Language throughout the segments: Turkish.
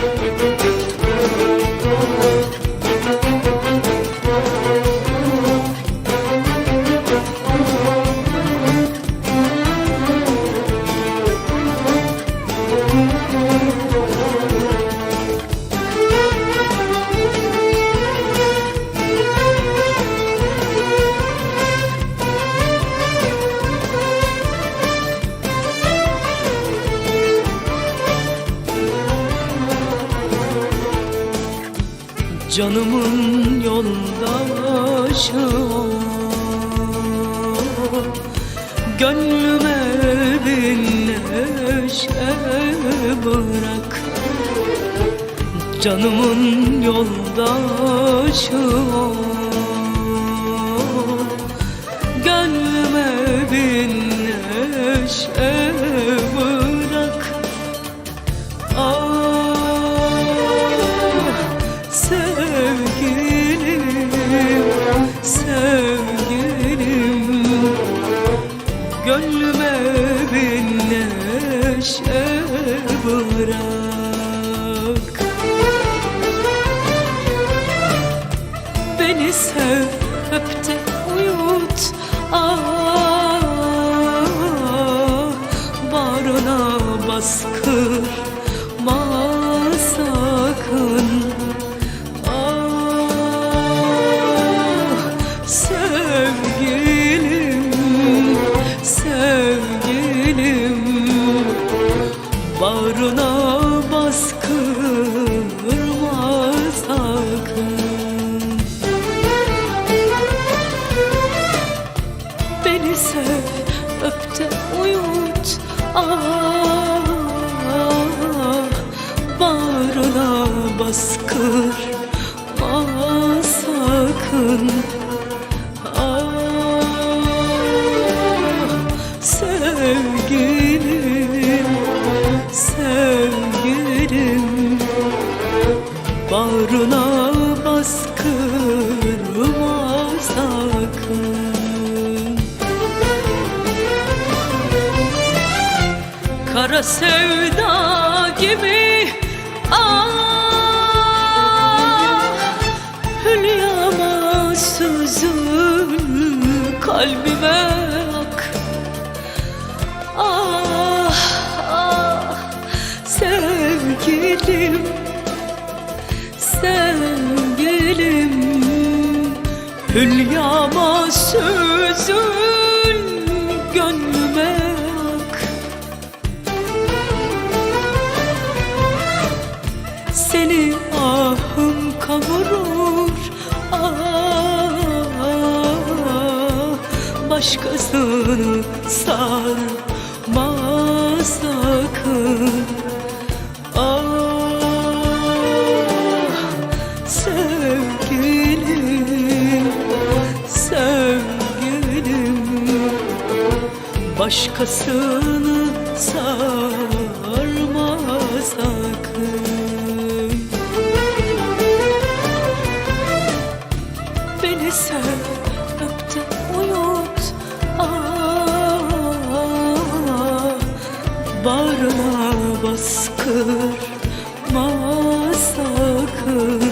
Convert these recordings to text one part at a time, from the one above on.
Музика Canımın yoldaşı o Gönlüme bir neşe bırak. Canımın yoldaşı o sev, öp de uyut. Ah, bağrına baskır sakın Ah, sevgilim, sevgilim. Bağrına Ah, sakın. Ah, sevgilim, sevgilim. Bağrına baskırma Kara sevda gibi sevgilim sevgilim Hülyama süzül gönlüme ak Seni ahım kavurur ah, Başkasını sarma sakın sevgilim, sevgilim. Başkasını sarma sakın. Beni sev, öp uyut ah, Bağrına baskırma sakın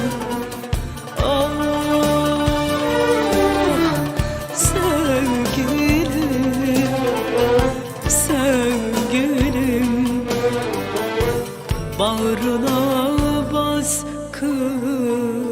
Bağrına baskır